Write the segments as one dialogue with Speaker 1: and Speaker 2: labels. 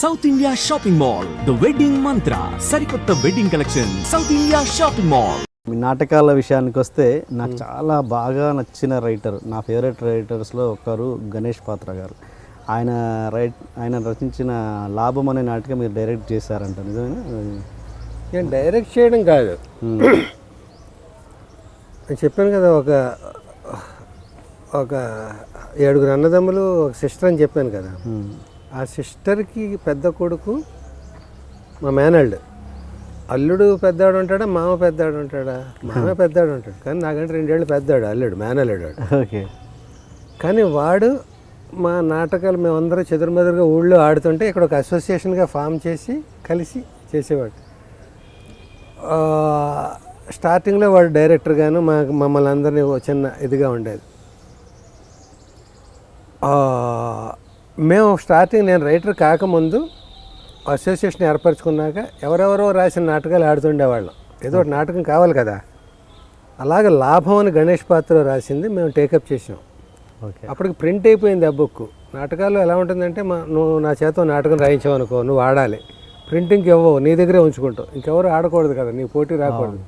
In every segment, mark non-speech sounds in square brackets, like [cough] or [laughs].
Speaker 1: South India shopping mall the wedding Mantra సరికొత్త wedding collection south India shopping mall
Speaker 2: మీ నాటకాల విషయానికి వస్తే నాకు చాలా బాగా నచ్చిన రైటర్ నా ఫేవరెట్ రైటర్స్లో ఒకరు గణేష్ పాత్ర గారు. ఆయన రైట్ ఆయన రచించిన లాభం అనే నాటకం మీరు డైరెక్ట్ చేశారంట నిజమేనా?
Speaker 3: నేను డైరెక్ట్ చేయడం కాదు. నేను చెప్పాను కదా ఒక ఒక ఏడుగురు అన్నదమ్ములు ఒక సిస్టర్ అని చెప్పాను కదా. ఆ సిస్టర్కి పెద్ద కొడుకు మా మేనల్డ్. అల్లుడు పెద్దాడు ఉంటాడా మామ పెద్దాడు ఉంటాడా? మామ పెద్దాడు ఉంటాడు. కానీ నాకంటే రెండేళ్ళు పెద్దాడు అల్లుడు మేనల్లుడు.
Speaker 2: ఓకే.
Speaker 3: కానీ వాడు మా నాటకాలు మేమందరం చెదురుమెదురుగా ఊళ్ళో ఆడుతుంటే ఇక్కడ ఒక అసోసియేషన్గా ఫామ్ చేసి కలిసి చేసేవాడు. స్టార్టింగ్లో వాడు డైరెక్టర్గాను మా మమ్మల్ని అందరినీ చిన్న ఇదిగా ఉండేది. మేము స్టార్టింగ్ నేను రైటర్ కాకముందు అసోసియేషన్ ఏర్పరచుకున్నాక ఎవరెవరో రాసిన నాటకాలు ఆడుతుండేవాళ్ళం. ఏదో ఒకటి నాటకం కావాలి కదా. అలాగే లాభం అని గణేష్ పాత్ర రాసింది మేము టేకప్ చేసాం
Speaker 2: ఓకే
Speaker 3: అప్పటికి ప్రింట్ అయిపోయింది ఆ బుక్ నాటకాలు ఎలా ఉంటుందంటే మా నువ్వు నా చేత నాటకం రాయించావు అనుకో నువ్వు ఆడాలి. ప్రింటింగ్కి ఇవ్వవు నీ దగ్గరే ఉంచుకుంటావు. ఇంకెవరు ఆడకూడదు కదా నీ పోటీ రాకూడదు.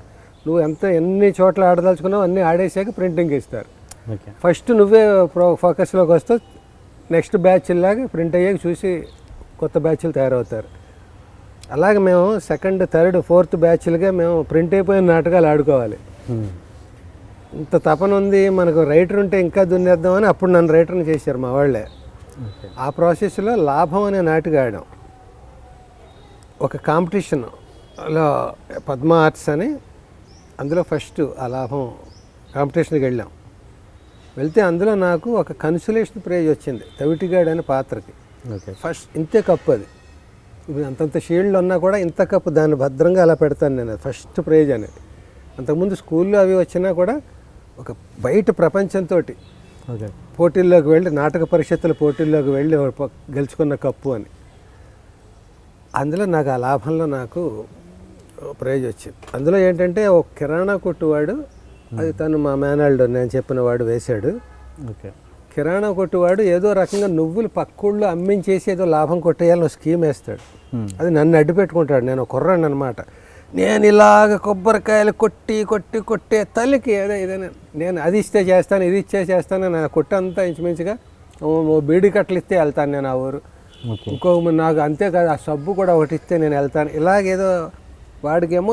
Speaker 3: నువ్వు ఎంత ఎన్ని చోట్ల ఆడదలుచుకున్నావు అన్నీ ఆడేసాక ప్రింటింగ్ ఇస్తారు.
Speaker 2: ఓకే
Speaker 3: ఫస్ట్ నువ్వే ప్రో ఫోకస్లోకి వస్తావు నెక్స్ట్ బ్యాచ్ లాగా ప్రింట్ అయ్యాక చూసి కొత్త బ్యాచ్లు తయారవుతారు. అలాగే మేము సెకండ్ థర్డ్ ఫోర్త్ బ్యాచ్లుగా మేము ప్రింట్ అయిపోయిన నాటకాలు ఆడుకోవాలి. ఇంత తపన ఉంది మనకు రైటర్ ఉంటే ఇంకా దున్నేద్దామని అప్పుడు నన్ను రైటర్ని చేశారు మా వాళ్ళే. ఆ ప్రాసెస్లో లాభం అనే నాటిక ఆడాం. ఒక కాంపిటీషన్లో పద్మ ఆర్ట్స్ అని అందులో ఫస్ట్ ఆ లాభం కాంపిటీషన్కి వెళ్ళాం. వెళ్తే అందులో నాకు ఒక కన్సులేషన్ ప్రైజ్ వచ్చింది. తవిటిగాడు అనే పాత్రకి.
Speaker 2: ఓకే.
Speaker 3: ఫస్ట్ ఇంతే కప్పు అది. ఇప్పుడు అంతంత షీల్డ్ ఉన్నా కూడా ఇంత కప్పు దాన్ని భద్రంగా అలా పెడతాను నేను. ఫస్ట్ ప్రైజ్ అనేది. అంతకుముందు స్కూల్లో అవి వచ్చినా కూడా ఒక బయట ప్రపంచంతో పోటీల్లోకి వెళ్ళి నాటక పరిషత్తుల పోటీల్లోకి వెళ్ళి గెలుచుకున్న కప్పు అని. అందులో నాకు ఆ లాభంలో నాకు ప్రైజ్ వచ్చింది. అందులో ఏంటంటే ఒక కిరాణా కొట్టువాడు అది తను మా మేనాల్డ్ నేను చెప్పిన వాడు వేశాడు.
Speaker 2: ఓకే.
Speaker 3: కిరాణా కొట్టువాడు ఏదో రకంగా నువ్వులు పక్కూళ్ళో అమ్మించేసి ఏదో లాభం కొట్టేయాలని ఒక స్కీమ్ వేస్తాడు. అది నన్ను అడ్డు పెట్టుకుంటాడు నేను కుర్రాను అనమాట నేను ఇలాగ కొబ్బరికాయలు కొట్టి కొట్టి కొట్టే తల్లికి ఏదో ఏదైనా నేను అది ఇస్తే చేస్తాను ఇది ఇచ్చే చేస్తాను నా కొట్టంతా ఇంచుమించుగా బీడి కట్టలు ఇస్తే వెళ్తాను నేను ఆ ఊరు. ఇంకో నాకు అంతేకాదు ఆ సబ్బు కూడా ఒకటి ఇస్తే నేను వెళ్తాను. ఇలాగేదో వాడికేమో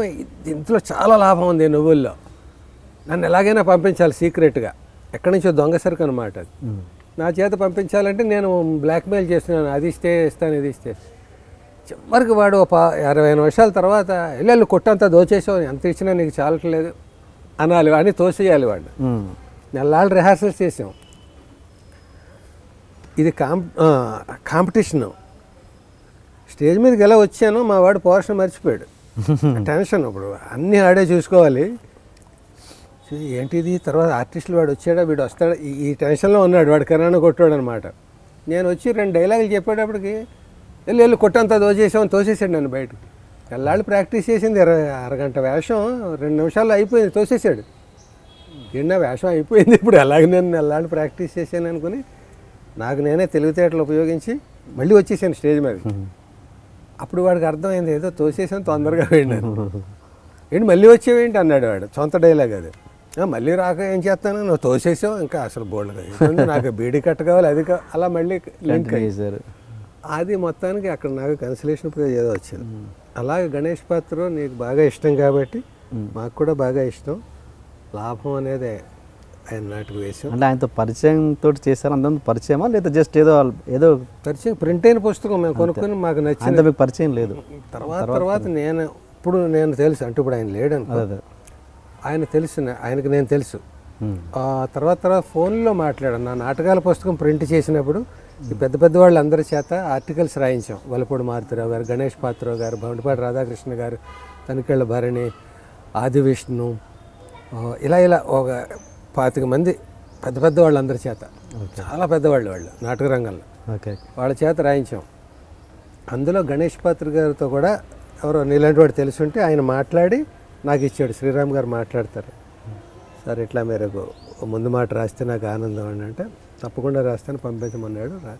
Speaker 3: ఇంట్లో చాలా లాభం ఉంది నువ్వుల్లో. నన్ను ఎలాగైనా పంపించాలి సీక్రెట్గా. ఎక్కడి నుంచో దొంగ సరుకు అనమాట అది. నా చేత పంపించాలంటే నేను బ్లాక్మెయిల్ చేస్తున్నాను. అది ఇస్తే ఇస్తాను ఇది ఇస్తే. చివరికి వాడు ఒక అరవై నిమిషాల తర్వాత వెళ్ళి కొట్టంతా దోచేసావు. ఎంత ఇచ్చినా నీకు చాలట్లేదు అనాలి. అని తోసేయాలి వాడు
Speaker 2: మ్మ్.
Speaker 3: నెల్లాళ్ళు రిహార్సల్స్ చేసాం. ఇది కాంప్ కాంపిటీషన్. స్టేజ్ మీదకి ఎలా వచ్చానో మా వాడు పోర్షన్ మర్చిపోయాడు. [laughs] టెన్షన్ ఇప్పుడు. అన్నీ ఆడే చూసుకోవాలి. చూసి ఏంటిది? తర్వాత ఆర్టిస్టులు వాడు వచ్చాడా? వీడు వస్తాడా? ఈ- టెన్షన్లో ఉన్నాడు. వాడు కిరాణా కొట్టాడు అనమాట నేను వచ్చి రెండు డైలాగులు చెప్పేటప్పటికి వెళ్ళి వెళ్ళి కొట్టంతా దోచేసామని తోసేసాడు నన్ను బయటకు. ఎల్లాళ్ళు ప్రాక్టీస్ చేసింది ఇరవై అరగంట వేషం రెండు నిమిషాల్లో అయిపోయింది తోసేసాడు ఏంటి నా వేషం అయిపోయింది. ఇప్పుడు ఎలాగ నేను ఎల్లాళ్ళు ప్రాక్టీస్ చేశాను అనుకుని నాకు నేనే తెలివితేటలు ఉపయోగించి మళ్ళీ వచ్చేసాను స్టేజ్ మీద. అప్పుడు వాడికి అర్థమైంది ఏదో తోసేసాను తొందరగా వెళ్ళాను. ఏంటి మళ్ళీ వచ్చేవేంటి? అన్నాడు వాడు. సొంత డైలాగ్ అది. "ఆ, మళ్ళీ రాక ఏం చేస్తాను? నువ్వు తోసేసావు ఇంకా అసలు బోల్డ్ నాకు బీడీ కట్ట కావాలి అది అలా మళ్ళీ లింక్ అది మొత్తానికి అక్కడ నాకు కన్సలేషన్ ప్రైజ్ ఏదో వచ్చింది. అలాగే గణేష్ పాత్ర నీకు బాగా ఇష్టం కాబట్టి మాకు కూడా బాగా ఇష్టం. లాభం అనేది ఆయన నాటికి వేసాం.
Speaker 2: అంటే ఆయనతో పరిచయం తోటి చేశారు? అందరం పరిచయమా? లేదా జస్ట్ ఏదో ఏదో
Speaker 3: పరిచయం ప్రింట్ అయిన పుస్తకం మేము కొనుక్కొని మాకు
Speaker 2: మీకు పరిచయం లేదు.
Speaker 3: తర్వాత తర్వాత నేను ఇప్పుడు నేను తెలుసు అంటే ఇప్పుడు ఆయన లేడు అనుకో
Speaker 2: అదే అదే.
Speaker 3: ఆయన తెలుసు ఆయనకు నేను తెలుసు. తర్వాత తర్వాత ఫోన్లో మాట్లాడాను. నా నాటకాల పుస్తకం ప్రింట్ చేసినప్పుడు పెద్ద పెద్ద వాళ్ళు అందరి చేత ఆర్టికల్స్ రాయించాం. వలపూడి మారుతిరావు గారు గణేష్ పాత్రరావు గారు బండిపాటి రాధాకృష్ణ గారు తనికెళ్ళ భరణి ఆది విష్ణు ఇలా ఇలా ఒక పాతిక మంది పెద్ద పెద్ద వాళ్ళు అందరి చేత చాలా పెద్దవాళ్ళు వాళ్ళు నాటక రంగంలో.
Speaker 2: ఓకే.
Speaker 3: వాళ్ళ చేత రాయించాం. అందులో గణేష్ పాత్ర గారితో కూడా ఎవరో నీలాంటి వాడు తెలుసుంటే ఆయన మాట్లాడి నాకు ఇచ్చాడు. శ్రీరామ్ గారు మాట్లాడతారు. సార్ ఇట్లా మీరు ముందు మాట రాస్తే నాకు ఆనందం అని అంటే తప్పకుండా రాస్తాను పంపించమన్నాడు రా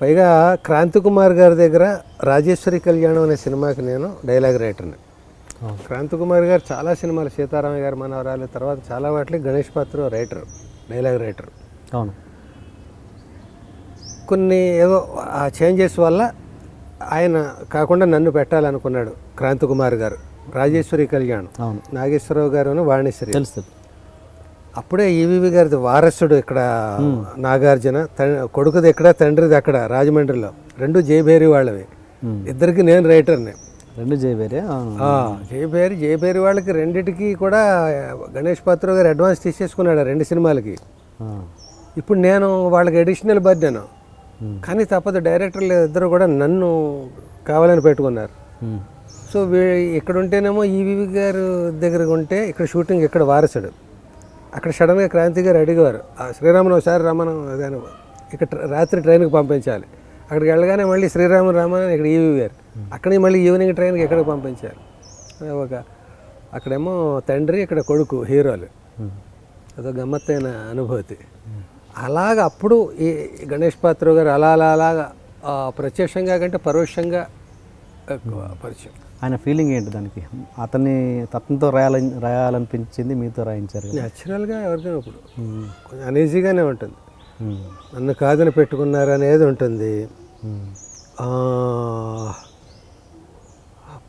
Speaker 3: పైగా క్రాంతి కుమార్ గారి దగ్గర రాజేశ్వరి కళ్యాణం అనే సినిమాకి నేను డైలాగ్ రైటర్ని. క్రాంతి కుమార్ గారు చాలా సినిమాలు సీతారామ గారి మనవరాలు తర్వాత చాలా వాటికి గణేష్ పాత్ర రైటర్ డైలాగ్ రైటర్.
Speaker 2: అవును.
Speaker 3: కొన్ని ఏదో ఆ చేంజెస్ వల్ల ఆయన కాకుండా నన్ను పెట్టాలనుకున్నాడు క్రాంతి కుమార్ గారు. రాజేశ్వరి కళ్యాణం.
Speaker 2: అవును.
Speaker 3: నాగేశ్వరరావు గారు. వాణిశ్వరి
Speaker 2: తెలుసు.
Speaker 3: అప్పుడే ఈవీవి గారిది వారసుడు ఇక్కడ నాగార్జున కొడుకుది ఎక్కడ తండ్రిది అక్కడ రాజమండ్రిలో. రెండు జయభేరి వాళ్ళవి. ఇద్దరికి నేను రైటర్ని
Speaker 2: రెండు
Speaker 3: ఆ, జయభేరి జయభేరి వాళ్ళకి రెండిటికి కూడా గణేష్ పాత్ర గారు అడ్వాన్స్ తీసేసుకున్నాడు రెండు సినిమాలకి. ఇప్పుడు నేను వాళ్ళకి అడిషనల్ బర్త్డేను. కానీ తప్పదు డైరెక్టర్లు ఇద్దరు కూడా నన్ను కావాలని పెట్టుకున్నారు. సో ఇక్కడ ఉంటేనేమో ఈవీవి గారు దగ్గర ఉంటే ఇక్కడ షూటింగ్ ఇక్కడ వారసుడు. అక్కడ సడన్గా క్రాంతి గారు అడిగారు ఆ శ్రీరామును ఒకసారి రమణం అదేను ఇక్కడ రాత్రి ట్రైన్కి పంపించాలి. అక్కడికి వెళ్ళగానే మళ్ళీ శ్రీరామ రామన్ ఇక్కడ ఈవీ గారు. అక్కడికి మళ్ళీ ఈవినింగ్ ట్రైన్కి ఎక్కడికి పంపించాలి ఒక అక్కడేమో తండ్రి ఇక్కడ కొడుకు హీరోలు. అదొక గమ్మత్తైన అనుభూతి. అలాగ అప్పుడు ఈ గణేష్ పాత్ర గారు అలా అలా అలాగా ప్రత్యక్షంగా కంటే పరోక్షంగా పరిచయం.
Speaker 2: ఆయన ఫీలింగ్ ఏంటి దానికి అతన్ని అతనితో రాయాలని రాయాలనిపించింది మీతో రాయించారు.
Speaker 3: న్యాచురల్గా ఎవరికైనా ఇప్పుడు. కొంచెం అనీజీగానే ఉంటుంది. నన్ను కాదని పెట్టుకున్నారు అనేది ఉంటుంది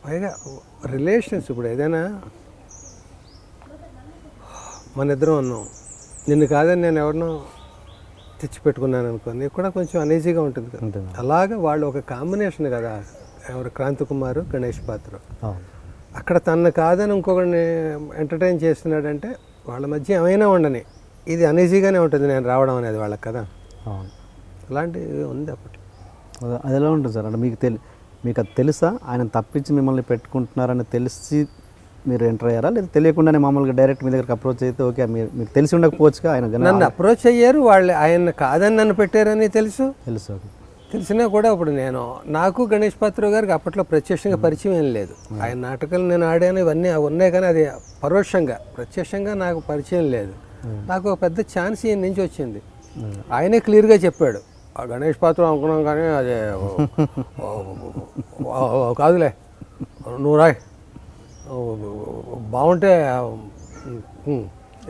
Speaker 3: పైగా రిలేషన్స్ ఇప్పుడు ఏదైనా మన ఇద్దరం ఉన్నాం నిన్ను కాదని నేను ఎవరినో తెచ్చి పెట్టుకున్నాను అనుకో నీకు కూడా కొంచెం అనీజీగా ఉంటుంది కదా
Speaker 2: ఉంటుంది.
Speaker 3: అలాగే వాళ్ళు ఒక కాంబినేషన్ కదా ఎవరు? క్రాంతి కుమార్ గణేష్ పాత్ర. అక్కడ తనను కాదని ఇంకొకరిని ఎంటర్టైన్ చేస్తున్నాడంటే వాళ్ళ మధ్య ఏమైనా ఉండని. ఇది అనీజీగానే ఉంటుంది నేను రావడం అనేది వాళ్ళకి కదా. అలాంటివి ఉంది అప్పట్లో
Speaker 2: అది- ఎలా ఉంటుంది సార్? అంటే మీకు తెలి మీకు అది తెలుసా? ఆయన తప్పించి మిమ్మల్ని పెట్టుకుంటున్నారని తెలిసి మీరు ఎంటర్ అయ్యారా? లేదా తెలియకుండానే మామూలుగా డైరెక్ట్ మీ దగ్గరకు అప్రోచ్ అయితే ఓకే మీరు మీకు తెలిసి ఉండకపోవచ్చుగా ఆయన
Speaker 3: నన్ను అప్రోచ్ అయ్యారు వాళ్ళు ఆయన కాదని నన్ను పెట్టారని తెలుసు?
Speaker 2: తెలుసు ఓకే.
Speaker 3: తెలిసినా కూడా ఇప్పుడు నేను నాకు గణేష్ పాత్ర గారికి అప్పట్లో ప్రత్యక్షంగా పరిచయం ఏం లేదు. ఆయన నాటకాలు నేను ఆడాను ఇవన్నీ అవి ఉన్నాయి కానీ అది పరోక్షంగా ప్రత్యక్షంగా నాకు పరిచయం లేదు. నాకు ఒక పెద్ద ఛాన్స్ ఈయన నుంచి వచ్చింది. ఆయనే క్లియర్గా చెప్పాడు ఆ గణేష్ పాత్ర అనుకున్నాం కానీ అది కాదులే నువ్వు రాయ్ బాగుంటే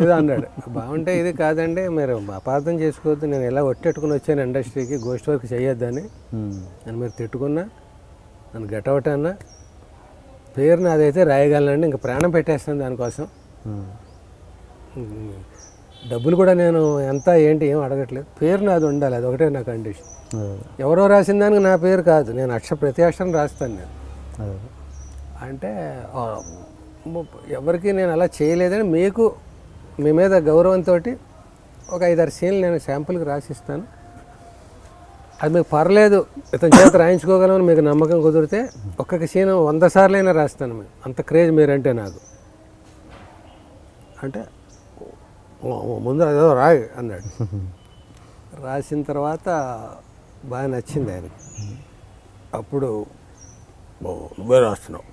Speaker 3: ఏదో అన్నాడు. బాగుంటే ఇది కాదండి మీరు అపార్థం చేసుకోవద్దు నేను ఎలా ఒట్టెట్టుకుని వచ్చాను ఇండస్ట్రీకి గోస్ట్ వర్క్ చేయొద్దని. నన్ను మీరు తిట్టుకున్నా నన్ను గెటౌట్ అన్నా పేరు నాదైతే రాయగలనండి ఇంకా ప్రాణం పెట్టేస్తాను దానికోసం. డబ్బులు కూడా నేను ఎంత ఏంటి ఏం అడగట్లేదు. పేరు నాది ఉండాలి అది ఒకటే నా కండిషన్. ఎవరో రాసిన దానికి నా పేరు కాదు నేను అక్షర ప్రతి అక్షరం రాస్తాను నేను. అంటే ఎవరికి నేను అలా చేయలేదని మీకు మీ మీద గౌరవంతో ఒక ఐదారు సీన్లు నేను శాంపుల్కి రాసిస్తాను. అది మీకు పర్లేదు ఇతని చేత రాయించుకోగలమని మీకు నమ్మకం కుదిరితే ఒక్కొక్క సీన్ వంద సార్లైనా రాస్తాను మీకు అంత క్రేజ్ మీరంటే నాకు. అంటే ముందు అదేదో రాయి అన్నాడు. రాసిన తర్వాత బాగా నచ్చింది ఆయనకి. అప్పుడు నువ్వే రాస్తున్నావు.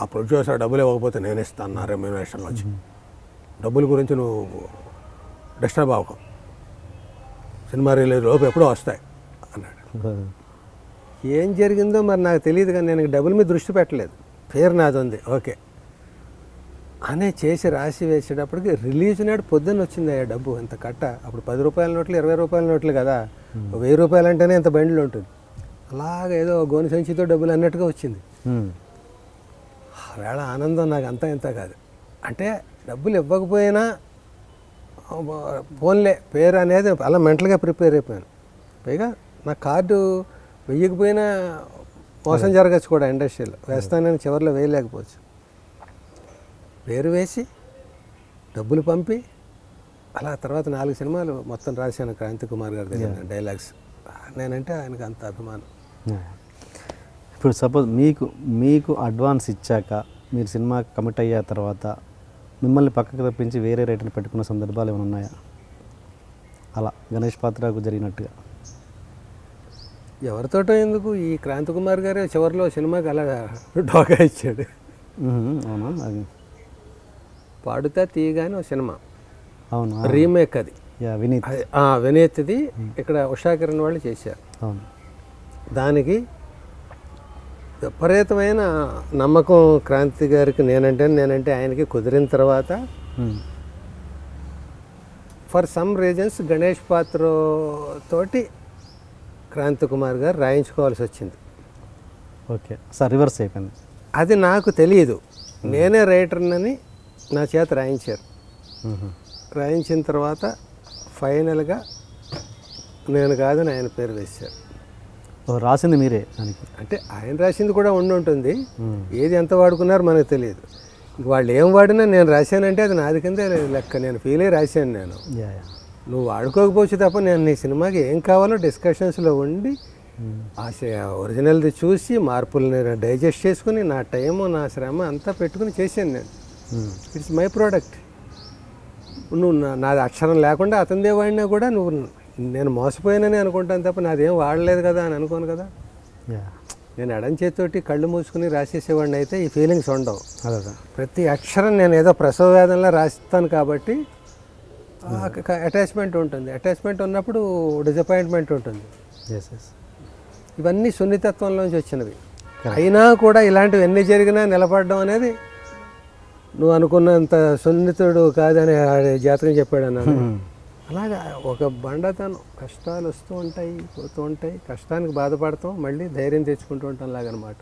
Speaker 3: ఆ ప్రొడ్యూసర్ డబ్బులు ఇవ్వకపోతే నేను ఇస్తాను నా రెమ్యూనేషన్లో వచ్చి డబ్బుల గురించి నువ్వు డిస్టర్బ్ అవ్వకు. సినిమా రిలీజ్ లోపు ఎప్పుడో వస్తాయి అన్నాడు. ఏం జరిగిందో మరి నాకు తెలియదు కానీ నేను డబ్బుల మీద దృష్టి పెట్టలేదు. పేరు నాది ఉంది ఓకే. అనే చేసి రాసి వేసేటప్పటికి రిలీజ్ నాడు పొద్దున్న వచ్చింది ఆ డబ్బు ఇంత కట్ట. అప్పుడు పది రూపాయల నోట్లు ఇరవై రూపాయల నోట్లు కదా. వెయ్యి రూపాయలు అంటేనే ఇంత బండిలో ఉంటుంది. అలాగ ఏదో గోని సంచితో డబ్బులు అన్నట్టుగా వచ్చింది. వేళ ఆనందం నాకు అంతా ఇంత కాదు. అంటే డబ్బులు ఇవ్వకపోయినా ఫోన్లే పేరు అనేది అలా మెంటల్గా ప్రిపేర్ అయిపోయాను. పైగా నా కార్డు వెయ్యకపోయినా మోసం జరగచ్చు కూడా ఇండస్ట్రీలో. వేస్తానని చివరిలో వేయలేకపోవచ్చు. పేరు వేసి డబ్బులు పంపి అలా తర్వాత నాలుగు సినిమాలు మొత్తం రాశాను క్రాంతి కుమార్ గారి దగ్గర డైలాగ్స్. నేనంటే ఆయనకు అంత అభిమానం.
Speaker 2: ఇప్పుడు సపోజ్ మీకు మీకు అడ్వాన్స్ ఇచ్చాక మీరు సినిమా కమిట్ అయ్యా తర్వాత మిమ్మల్ని పక్కకు తప్పించి వేరే రేటుని పెట్టుకున్న సందర్భాలు ఏమైనా ఉన్నాయా? అలా గణేష్ పాత్రకు జరిగినట్టుగా.
Speaker 3: ఎవరితోటో ఎందుకు? ఈ క్రాంతి కుమార్ గారే చివరిలో సినిమాకి అలా డోకా ఇచ్చాడు.
Speaker 2: అవునా? అది.
Speaker 3: పాడుతా తీయగానే ఒక సినిమా.
Speaker 2: అవును?
Speaker 3: రీమేక్ అది.
Speaker 2: యా వినీత్.
Speaker 3: వినీత్ది ఇక్కడ ఉషాకిరణ్ వాళ్ళు చేశారు.
Speaker 2: అవును.
Speaker 3: దానికి విపరీతమైన నమ్మకం క్రాంతి గారికి నేనంటే నేనంటే ఆయనకి కుదిరిన తర్వాత. ఫర్ సమ్ రీజన్స్ గణేష్ పాత్ర తోటి క్రాంతి కుమార్ గారు రాయించుకోవాల్సి వచ్చింది.
Speaker 2: ఓకే. సార్ రివర్స్ అయిపోయింది
Speaker 3: అది నాకు తెలియదు. నేనే రైటర్నని నా చేత రాయించారు. రాయించిన తర్వాత ఫైనల్గా నేను కాదని ఆయన పేరు వేశారు.
Speaker 2: రాసింది మీరే దానికి.
Speaker 3: అంటే ఆయన రాసింది కూడా ఉండి ఉంటుంది. ఏది ఎంత వాడుకున్నారో మనకు తెలియదు. ఇంక వాళ్ళు ఏం వాడినా నేను రాశానంటే అది నాది కిందే లెక్క. నేను ఫీల్ అయ్యి రాశాను నేను. నువ్వు వాడుకోకపోవచ్చు తప్ప నేను నీ సినిమాకి ఏం కావాలో డిస్కషన్స్లో ఉండి ఆ ఒరిజినల్ది చూసి మార్పుల్ని డైజెస్ట్ చేసుకుని నా టైము నా శ్రమ అంతా పెట్టుకుని చేశాను నేను. ఇట్స్ మై ప్రోడక్ట్ నువ్వు నా- నాది అక్షరం లేకుండా అతనిదే వాడినా కూడా నువ్వు నేను మోసపోయానని అనుకుంటాను తప్ప నాదేం వాడలేదు కదా అని అనుకోను కదా. నేను ఎడం చేతితోటి కళ్ళు మూసుకుని రాసేసేవాడిని అయితే ఈ ఫీలింగ్స్ ఉండవు.
Speaker 2: అదే
Speaker 3: ప్రతి అక్షరం నేను ఏదో ప్రసవ వేదంలో రాస్తాను కాబట్టి అటాచ్మెంట్ ఉంటుంది. అటాచ్మెంట్ ఉన్నప్పుడు డిసప్పాయింట్మెంట్ ఉంటుంది. ఇవన్నీ సున్నితత్వంలోంచి వచ్చినవి. అయినా కూడా ఇలాంటివి ఎన్ని జరిగినా నిలబడడం అనేది నువ్వు అనుకున్నంత సున్నితుడు కాదని జాతకం చెప్పాడు అన్నాను. అలాగా ఒక బండతనం కష్టాలు వస్తూ ఉంటాయి పోతూ ఉంటాయి కష్టానికి బాధపడతాం మళ్ళీ ధైర్యం తెచ్చుకుంటూ ఉంటాం లాగనమాట.